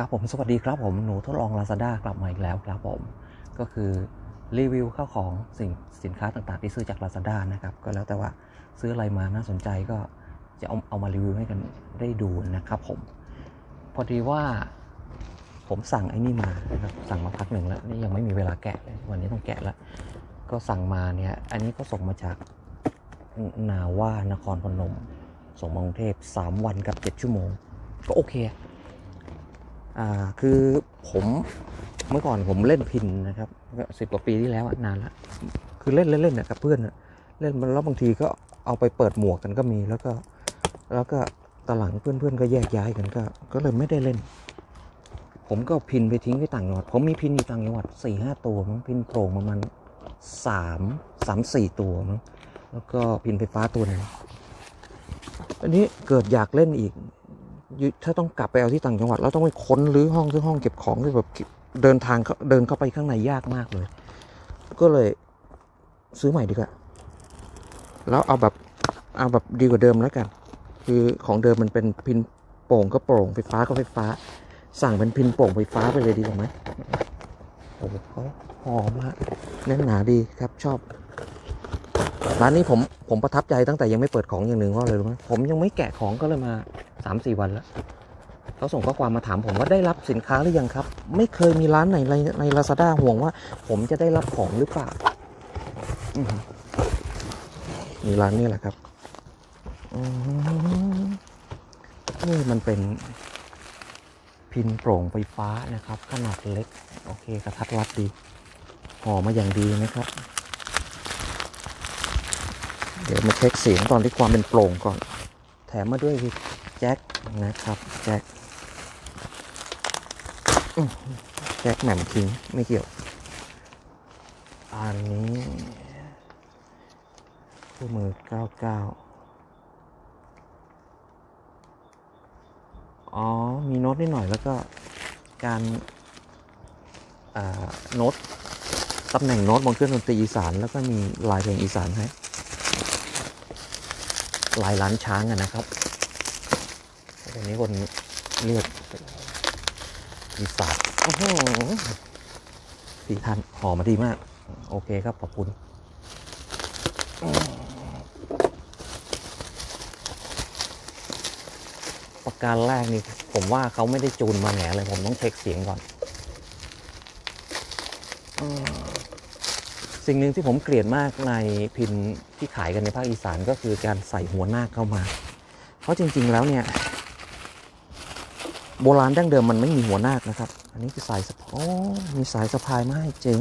ครับผมสวัสดีครับผมหนูทดลอง Lazada กลับมาอีกแล้วครับผม ก็คือรีวิวข้าวของสิ่งสินค้าต่างๆ ที่ซื้อจาก Lazada นะครับ ก็แล้วแต่ว่าซื้ออะไรมาน่าสนใจก็จะเอาเอามารีวิวให้กันได้ดูนะครับผม พอดีว่าผมสั่งไอ้นี่มานะครับสั่งมาพักหนึ่งแล้วนี่ยังไม่มีเวลาแกะเลยวันนี้ต้องแกะแล้ว ก็สั่งมาเนี่ย อันนี้ก็ส่งมาจากนาว่านครพนม ส่งมากรุงเทพ3วันกับ 7 ชั่วโมง ก็โอเค อ่าคือผมเมื่อก่อนผมเล่นพินนะครับสิบกว่าปีที่แล้วนานละคือเล่นเล่นเล่นๆกับเพื่อนเล่นแล้วบางทีก็เอาไปเปิดหมวกกันก็มีแล้วก็แล้วก็ตหลังเพื่อนๆก็แยกย้ายกันก็ ก็เลยไม่ได้เล่น ผมก็พินไปทิ้งที่ต่างจังหวัด ผมมีพินอยู่ต่างจังหวัดสี่ห้าตัวมั้งพินโปร่งประมาณสามสามสี่ตัวมั้งแล้วก็พินไฟฟ้าตัวหนึงอันนี้เกิดอยากเล่นอีก ถ้าต้องกลับไปเอาที่ต่างจังหวัดแล้วต้องไปค้นรื้อห้องซื้อห้องเก็บของที่แบบเดินทางเดินเข้าไปข้างในยากมากเลย ก็เลยซื้อใหม่ดีกว่า แล้วเอาแบบเอาแบบดีกว่าเดิมแล้วกัน คือของเดิมมันเป็นพินโป่งก็โป่งไฟฟ้าก็ไฟฟ้า สั่งเป็นพินโป่งไฟฟ้าไปเลยดีกว่าไหมโอ้โหหอมละแน่นหนาดีครับชอบร้านนี้ผมผมประทับใจตั้งแต่ยังไม่เปิดของอย่างหนึ่งเพราะอะไรรู้ไหมผมยังไม่แกะของก็เลยมาามสี่วันแล้วเขาส่งข้อความมาถามผมว่าได้รับสินค้าหรือยังครับ ไม่เคยมีร้านไหนในในลาซาด้าห่วงว่า ผมจะได้รับของหรือเปล่ามีร้านนี้แหละครับนี่มันเป็นพินโปร่งไฟฟ้านะครับ ขนาดเล็ก โอเคกระทัดรัดดีห่อมาอย่างดีนะครับ เดี๋ยวมาเช็คเสียงตอนที่ความเป็นโปร่งก่อน แถมมาด้วย แจ็คนะครับแจ็คแจ็คแหม่มคิงไม่เกี่ยว อันนี้คู่มือ 99 อ๋อ มีโน้ตนิดหน่อยแล้วก็การอ่าโน้ตตำแหน่งโน้ตบนเครื่องดนตรีอีสาน แล้วก็มีลายเพลงอีสานให้ลายล้านช้างอะนะครับ อันนี้คนเรียกอีสานโอ้โหสีทันหอมมาดีมาก โอเคครับ ขอบคุณประการแรกนี่ผมว่าเขาไม่ได้จูนมาแหนเลย ผมต้องเช็คเสียงก่อน สิ่งหนึ่งที่ผมเกลียดมากในพินที่ขายกันในภาคอีสานก็คือการใส่หัวหน้าเข้ามา เพราะจริง ๆ แล้วเนี่ย โบราณดั้งเดิมมันไม่มีหัวหน้าคนะครับ อันนี้คือสายสะพายโอ้มีสายสะพายมาให้เจ๋ง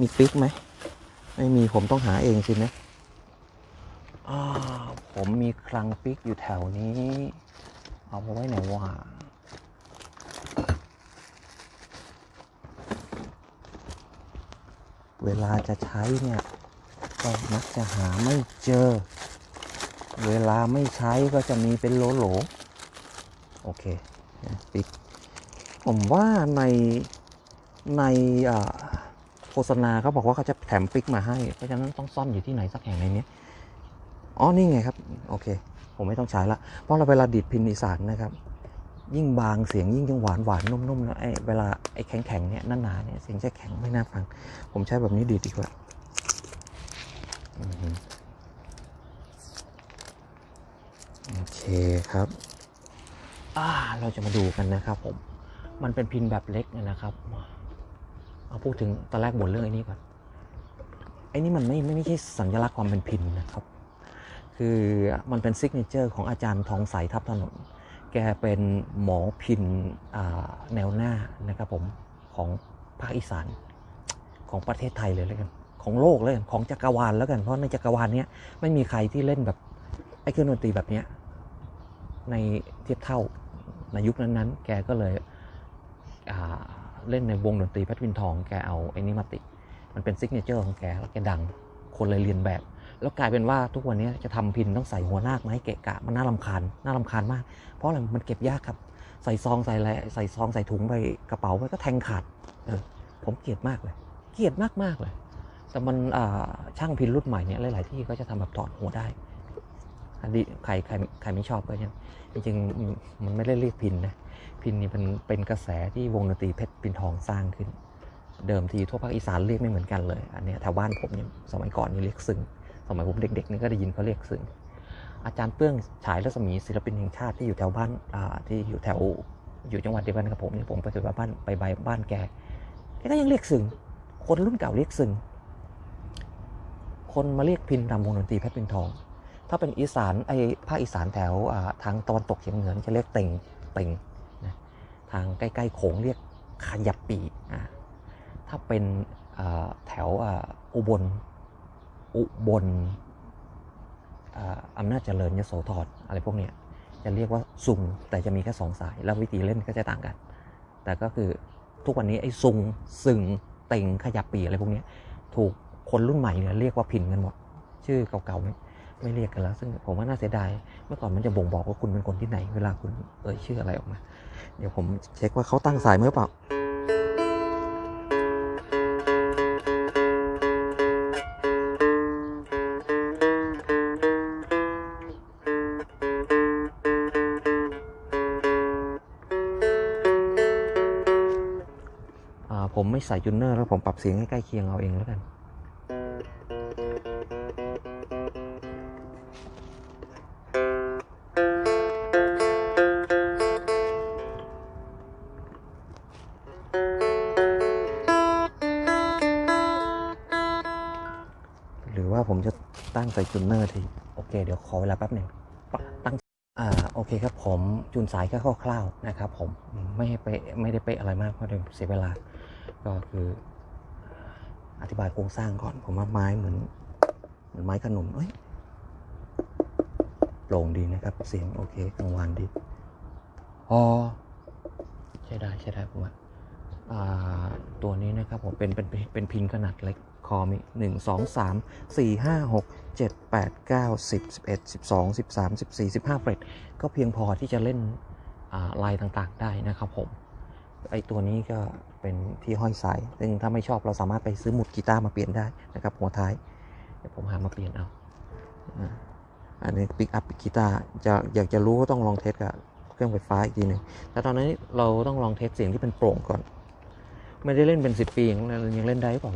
มีปิ๊กไหม ไม่มีผมต้องหาเองสินะผมมีคลังปิ๊กอยู่แถวนี้ เอามาไว้ไหนวะเวลาจะใช้เนี่ยก็มักจะหาไม่เจอ เวลาไม่ใช้ก็จะมีเป็นโหลโหล โอเคปิ๊กผมว่าในในโฆษณาเขาบอกว่าเขาจะแถมปิกมาให้ เพราะฉะนั้นต้องซ่อนอยู่ที่ไหนสักแห่งในนี้อ๋อ นี่ไงครับ โอเค ผมไม่ต้องใช้ละ เพราะเราเวลาดีดพินอีสานนะครับ ยิ่งบางเสียงยิ่งยังหวานหวานนุ่มๆนะไอ้เวลาไอ้แข็งแข็งๆเนี่ยหนาๆเนี่ยเสียงจะแข็งไม่น่าฟัง ผมใช้แบบนี้ดีดีกว่าโอเคครับ เราจะมาดูกันนะครับผม มันเป็นพินแบบเล็กนะครับ เอาพูดถึงตอนแรกบ่นเรื่องไอ้นี้ก่อน ไอ้นี่มันไม่ไม่ไม่ใช่สัญลักษณ์ความเป็นพินนะครับ คือมันเป็นซิกเนเจอร์ของอาจารย์ทองใสทับถนน แกเป็นหมอพินแนวหน้านะครับผมของภาคอีสานของประเทศไทยเลยแล้วกันของโลกเลยกันของจักรวาลแล้วกัน เพราะในจักรวาลเนี้ยไม่มีใครที่เล่นแบบไอ้เครื่องดนตรีแบบเนี้ยในเทียบเท่า ในยุคนั้นๆ แกก็เลยเล่นในวงดนตรีเพชรวินทอง แกเอาไอ้นี่มาติ มันเป็นซิกเนเจอร์ของแก แล้วแกดัง คนเลยเรียนแบบ แล้วกลายเป็นว่าทุกวันนี้จะทำพินต้องใส่หัวนาคมาให้เกะกะ มันน่ารำคาญ น่ารำคาญมาก เพราะอะไร มันเก็บยากครับ ใส่ซองใส่อะไร ใส่ซองใส่ถุงไปกระเป๋าไปก็แทงขาด เออ ผมเกลียดมากเลย เกลียดมากมากเลย แต่มันช่างพินรุ่นใหม่เนี่ยหลาย ๆ ที่ก็จะทำแบบถอดหัวได้ ใครใครใครไม่ชอบก็ยังจริงๆมันไม่ได้เรียกพินนะพินนี่เป็นเป็นกระแสที่วงดนตรีเพชรปินทองสร้างขึ้น เดิมทีทั่วภาคอีสานเรียกไม่เหมือนกันเลยอันนี้แถวบ้านผมเนี่ยสมัยก่อนนี่เรียกซึ่งสมัยผมเด็กๆนี่ก็ได้ยินเขาเรียกซึ่งอาจารย์เปื้องฉายรัศมีศิลปินแห่งชาติที่อยู่แถวบ้านที่อยู่แถวอยู่จังหวัดเดียวกันกับผมเนี่ยผมไปถือว่าบ้านไปไปบ้านแกแกก็ยังเรียกซึ่งคนรุ่นเก่าเรียกซึ่งคนมาเรียกพินตามวงดนตรีเพชรปินทอง ถ้าเป็นอีสานไอภาคอีสานแถวทางตะวันตกเฉียงเหนือจะเรียกเต็งเต็งนะทางใกล้ๆโขงเรียกขยับปีอ่าถ้าเป็นแถวอุบลอุบลอ่าอำนาจเจริญยโสธรอะไรพวกนี้จะเรียกว่าซุงแต่จะมีแค่สองสาย แล้ววิธีเล่นก็จะต่างกัน แต่ก็คือทุกวันนี้ไอ้ซุงซึงเต็งขยับปีอะไรพวกนี้ถูกคนรุ่นใหม่เนี่ยเรียกว่าพินกันหมด ชื่อเก่าๆ ไม่เรียกกันแล้ว ซึ่งผมว่าน่าเสียดาย เมื่อก่อนมันจะบ่งบอกว่าคุณเป็นคนที่ไหน เวลาคุณเอ่ยชื่ออะไรออกมา เดี๋ยวผมเช็คว่าเขาตั้งสายเมื่อเปล่าอ่าผมไม่ใส่จูนเนอร์แล้วผมปรับเสียงให้ใกล้เคียงเอาเองแล้วกัน ตั้งใส่จูนเนอร์ทีโอเค เดี๋ยวขอเวลาแป๊บหนึ่งตั้งอ่าโอเคครับผมจูนสายแค่คร่าวๆนะครับผมไม่ให้ไปไม่ได้เป๊ะอะไรมากเพราะเดี๋ยวเสียเวลา ก็คือ อธิบายโครงสร้างก่อน ผมว่าไม้เหมือน เหมือนไม้ขนุนเอ้ยโปร่งดีนะครับ เสียงโอเคกลางวันดีพอใช้ได้ใช้ได้ผมว่าอ่าตัวนี้นะครับผมเป็นเป็นเป็นพินขนาดเล็ก คอมีหนึ่งสองสามสี่ห้าหกเจ็ดแปดเก้าสิบสิบเอ็ดสิบสองสิบสามสิบสี่สิบห้าเฟรตก็เพียงพอที่จะเล่นลายต่างๆได้นะครับผม ไอตัวนี้ก็เป็นที่ห้อยสาย ซึ่งถ้าไม่ชอบเราสามารถไปซื้อหมุดกีตาร์มาเปลี่ยนได้นะครับ หัวท้าย เดี๋ยวผมหามาเปลี่ยนเอา อันนี้ปิกอัพกีตาร์จะอยากจะรู้ก็ต้องลองเทสกับเครื่องไฟฟ้าอีกทีหนึ่งแต่ตอนนี้เราต้องลองเทสเสียงที่เป็นโปร่งก่อน ไม่ได้เล่นเป็นสิบปียังยังเล่นได้หรือเปล่า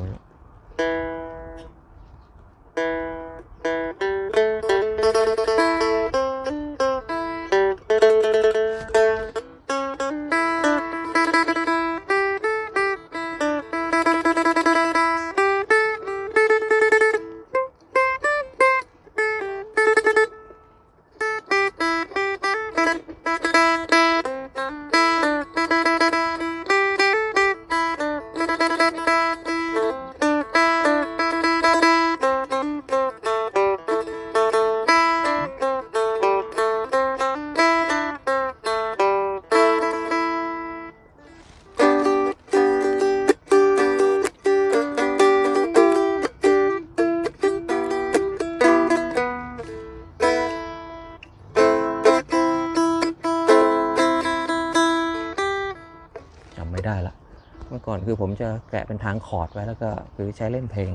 ก่อนคือผมจะแกะเป็นทางคอร์ดไว้แล้วก็คือใช้เล่นเพลง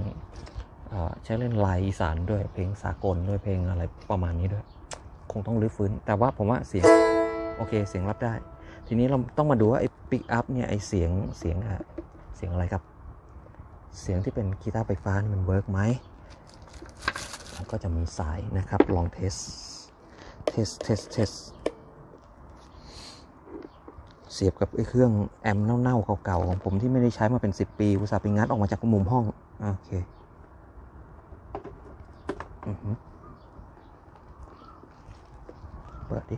ใช้เล่นลายอีสานด้วยเพลงสากลด้วยเพลงอะไรประมาณนี้ด้วย คงต้องรื้อฟื้น แต่ว่าผมว่าเสียงโอเคเสียงรับได้ ทีนี้เราต้องมาดูว่าไอ้ปิกอัพเนี่ยไอ้เสียงเสียงอะเสียงอะไรครับ เสียงที่เป็นกีตาร์ไฟฟ้านี่มันเวิร์กไหมก็จะมีสายนะครับลองเทสเทสเทสเทส เสียบกับไอ้เครื่องแอมเน่าๆเก่าๆของผมที่ไม่ได้ใช้มาเป็น 10 ปีอุตส่าห์ไปงัดออกมาจากมุมห้องโอเคอือฮึเปิดดิ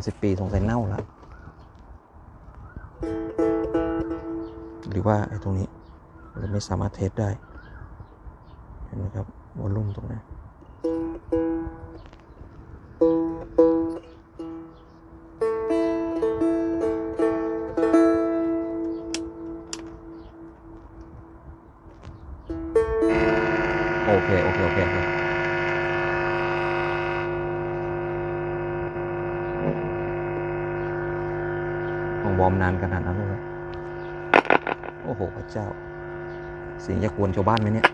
นสิบปีสงสัยเน่าละหรือว่าไอ้ตรงนี้เราไม่สามารถเทสได้ เห็นไหมครับวอลลุ่มตรงนี้โอเค โอเค โอเค วอร์มนานขนาดนั้นเลยโอ้โหพระเจ้า เสียงจะกวนชาวบ้านไหมเนี่ย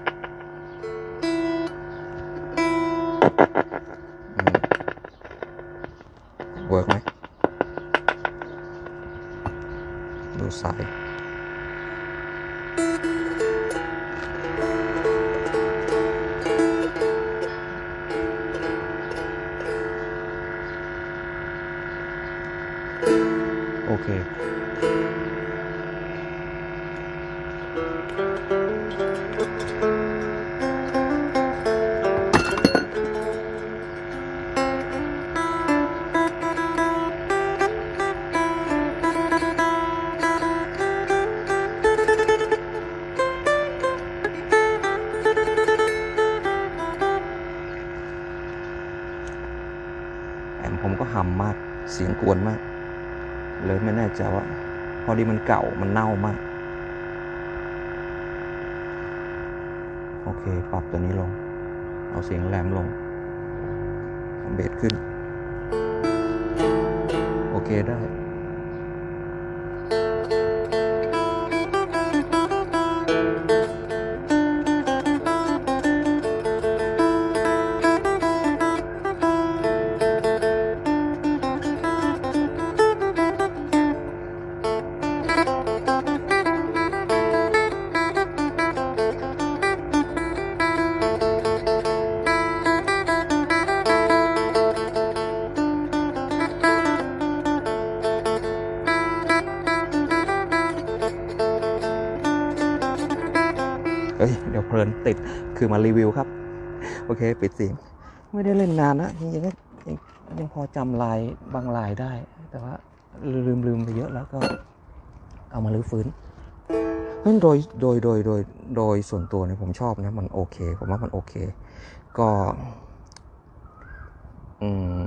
เคแอมผมก็หำมาก เสียงกวนมาก เลยไม่แน่ใจว่า พอดีมันเก่ามันเน่ามาก โอเค ปรับตัวนี้ลง เอาเสียงแหลมลงเบสขึ้น โอเคได้ คือมารีวิวครับ โอเค ปิดเสียงไม่ได้เล่นนานนะจริงๆก็ยังยังพอจำลายบางลายได้ แต่ว่าลืมลืมไปเยอะแล้วก็เอามาลื้อฟื้นเพราะฉะนั้นโดยโดยโดยโดยโดยส่วนตัวเนี่ยผมชอบนะ มันโอเค ผมว่ามันโอเค ก็อืม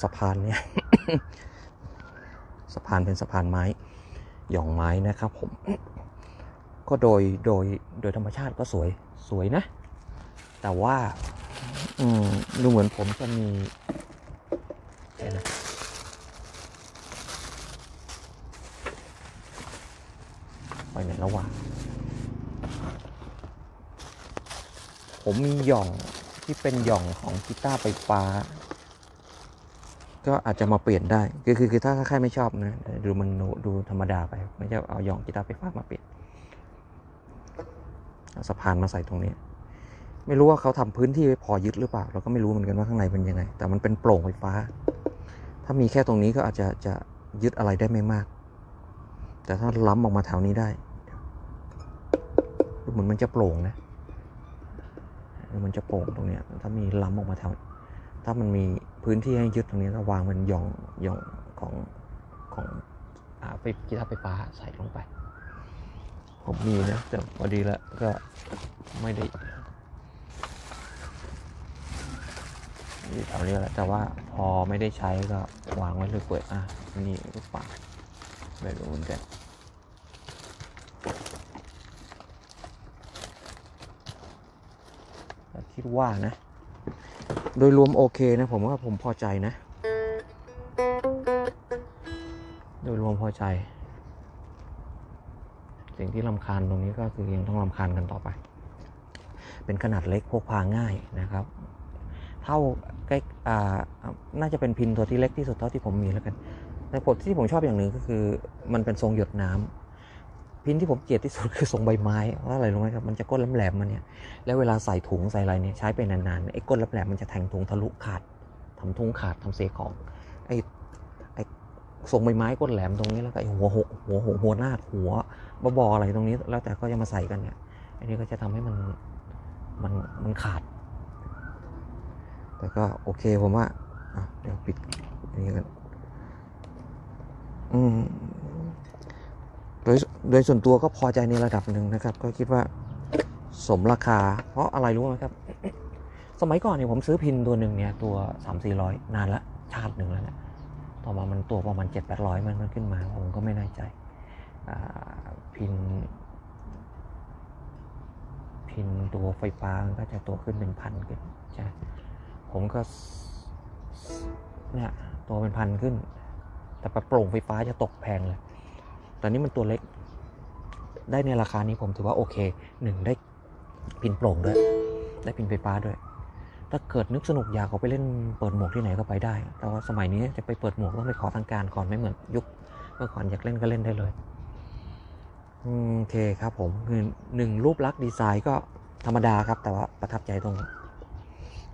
สะพานเนี่ยสะพานเป็นสะพานไม้หย่องไม้นะครับผม ก็โดยโดยโดยธรรมชาติก็สวยสวยนะ แต่ว่าอืมดูเหมือนผมจะมีเดี๋ยวนไปไหนแล้ววะผมมีหย่องที่เป็นหย่องของกีตาร์ไฟฟ้า ก็อาจจะมาเปลี่ยนได้ คือคือคือถ้าใครไม่ชอบนะ ดูมันดูธรรมดาไป ไม่ใช่เอาหย่องกีตาร์ไฟฟ้ามาเปลี่ยน สะพานมาใส่ตรงนี้ ไม่รู้ว่าเขาทำพื้นที่ไว้พอยึดหรือเปล่า เราก็ไม่รู้เหมือนกันว่าข้างในเป็นยังไง แต่มันเป็นโปร่งไฟฟ้า ถ้ามีแค่ตรงนี้ก็อาจจะจะยึดอะไรได้ไม่มาก แต่ถ้าล้ำออกมาแถวนี้ได้ดูเหมือนมันจะโปร่งนะมันจะโปร่งตรงนี้ถ้ามีล้ำออกมาแถวถ้ามันมีพื้นที่ให้ยึดตรงนี้ก็วางมันหย่องหย่องของของอ่าไฟกีตาร์ไฟฟ้าใส่ลงไป ผมมีนะ แต่พอดีแล้วก็ไม่ได้อยู่แถวนี้แหละแต่ว่าพอไม่ได้ใช้ก็วางไว้เลยเปิดอะนี่ก็ฝากไม่รู้เหมือนกันคิดว่านะ โดยรวมโอเคนะผมว่าผมพอใจนะ โดยรวมพอใจ สิ่งที่ลำคาญตรงนี้ก็คือยังต้องลำคาญกันต่อไป เป็นขนาดเล็กพกพาง่ายนะครับ เท่าใกล้อ่าน่าจะเป็นพินตัวที่เล็กที่สุดเท่าที่ผมมีแล้วกัน แต่ผลที่ผมชอบอย่างหนึ่งก็คือ มันเป็นทรงหยดน้ำพินที่ผมเกลียดที่สุดคือทรงใบไม้เพราะอะไรรู้ไหมครับ มันจะก้นแหลมๆมันเนี่ย แล้วเวลาใส่ถุงใส่อะไรเนี่ยใช้ไปนานๆไอ้ก้นแหลมๆมันจะแทงถุงทะลุขาดทำถุงขาดทำเสียของ ไอ้ไอ้ทรงใบไม้ก้นแหลมตรงนี้แล้วก็ไอ้หัวหัวหัวหัวหัวหน้าหัว บอๆอะไรตรงนี้ แล้วแต่ก็จะมาใส่กันเนี่ย อันนี้ก็จะทำให้มันมันมันขาด แต่ก็โอเคผมว่าอะเดี๋ยวปิดอันนี้กันอืมโดยโดยส่วนตัวก็พอใจในระดับหนึ่งนะครับ ก็คิดว่าสมราคา เพราะอะไรรู้ไหมครับ สมัยก่อนเนี่ยผมซื้อพินตัวหนึ่งเนี่ย ตัวสามสี่ร้อยนานละ ชาติหนึ่งแล้วเนี่ยต่อมามันตัวประมาณเจ็ดแปดร้อยมันมันขึ้นมา ผมก็ไม่แน่ใจ พิน พินตัวไฟฟ้าก็จะตัวขึ้นเป็นพันขึ้นใช่ผมก็เนี่ยตัวเป็นพันขึ้น แต่ปลาโปร่งไฟฟ้าจะตกแพงเลยตอนนี้มันตัวเล็ก ได้ในราคานี้ผมถือว่าโอเคหนึ่งได้พินโปร่งด้วย ได้พินไฟฟ้าด้วย ถ้าเกิดนึกสนุกอยากเอาไปเล่นเปิดหมวกที่ไหนก็ไปได้ แต่ว่าสมัยนี้จะไปเปิดหมวกต้องไปขอทางการก่อนไม่เหมือนยุคเมื่อก่อนอยากเล่นก็เล่นได้เลย โอเคครับผมคือหนึ่งรูปลักษณ์ดีไซน์ก็ธรรมดาครับ แต่ว่าประทับใจตรง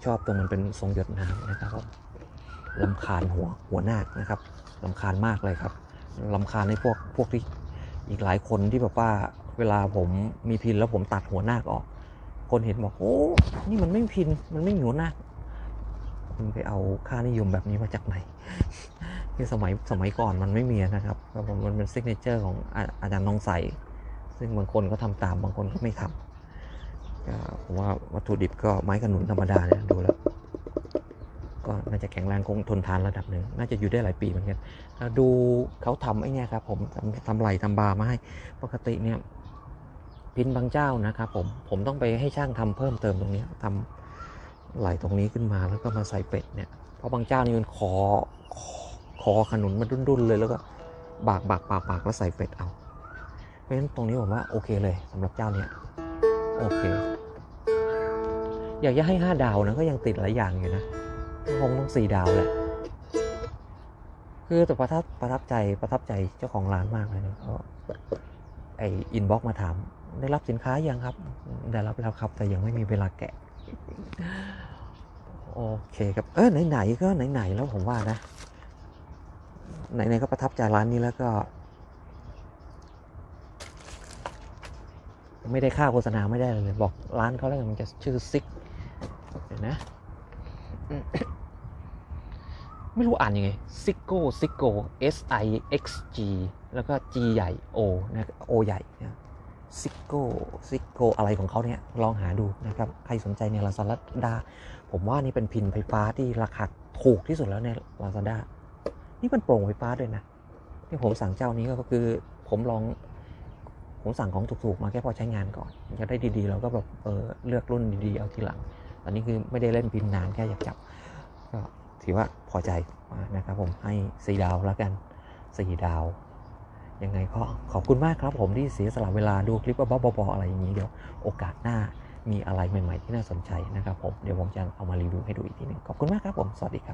ชอบตรงมันเป็นทรงหยดน้ำนะครับผมลำคาญหัวหัวหน้านะครับลำคาญมากเลยครับลำคาญในพวกพวกที่อีกหลายคนที่แบบว่าเวลาผมมีพินแล้วผมตัดหัวหน้าออก คนเห็นบอกโอ้นี่มันไม่พินมันไม่มีหัวหน้าคุณไปเอาค่านิยมแบบนี้มาจากไหน คือสมัยสมัยก่อนมันไม่มีนะครับแล้วผมมันเป็นซิกเนเจอร์ของอาอาจารย์นองใส ซึ่งบางคนก็ทำตามบางคนก็ไม่ทำก็ผมว่าวัตถุดิบก็ไม้ขนุนธรรมดาเนี่ยดูแล้วก็น่าจะแข็งแรงคงทนทานระดับหนึ่งน่าจะอยู่ได้หลายปีเหมือนกันดูเขาทำไอ้นี่ครับผมทำทำไหลทำบาร์มาให้ปกติเนี่ยพินบางเจ้านะครับผมผมต้องไปให้ช่างทำเพิ่มเติมตรงนี้ยทำไหลตรงนี้ขึ้นมาแล้วก็มาใส่เป็ดเนี่ยเพราะบางเจ้านี่มันคอคอ คอขนุนมาดุนๆเลยแล้วก็บากบากปากปากแล้วใส่เป็ดเอา เพราะฉะนั้นตรงนี้ผมว่าโอเคเลยสำหรับเจ้าเนี่ยโอเค อยากจะให้ห้าดาวนะก็ยังติดหลายอย่างอยู่นะคงต้องสี่ดาวแหละคือแต่ประทับประทับใจประทับใจเจ้าของร้านมากเลยนะเขาไออินบ็อกมาถาม ได้รับสินค้ายังครับ ได้รับแล้วครับ แต่ยังไม่มีเวลาแกะ โอเคครับ เออไหนๆก็ไหนๆแล้วผมว่านะ ไหนๆก็ประทับใจร้านนี้แล้วก็ ไม่ได้ค่าโฆษณาไม่ได้เลย บอกร้านเขาแล้วกันมันจะชื่อซิกเดี๋ยวนะ ไม่รู้อ่านยังไงซิกโก้ซิกโก้ S I X G แล้วก็ G ใหญ่ O นะ O ใหญ่นะซิกโก้ซิกโก้อะไรของเขาเนี่ย ลองหาดูนะครับ ใครสนใจใน Lazada ผมว่านี่เป็นพินไฟฟ้าที่ราคาถูกที่สุดแล้วใน Lazada นี่เป็ นี่มันโปร่งไฟฟ้าด้วยนะที่ผมสั่งเจ้านี้ก็คือผมลองผมสั่งของถูกๆมาแค่พอใช้งานก่อนจะได้ดีๆ เราก็แบบเออเลือกรุ่นดีๆเอาทีหลังตอนนี้คือไม่ได้เล่นพินนานแค่อยากจับก็ถือว่าพอใจนะครับผมให้สี่ดาวแล้วกันสี่ดาวยังไงก็ขอบคุณมากครับผมที่เสียสละเวลาดูคลิปบ้าๆบออะไรอย่างนี้เดี๋ยวโอกาสหน้ามีอะไรใหม่ ๆ ที่น่าสนใจนะครับผมเดี๋ยวผมจะเอามารีวิวให้ดูอีกทีหนึ่งขอบคุณมากครับผมสวัสดีครับ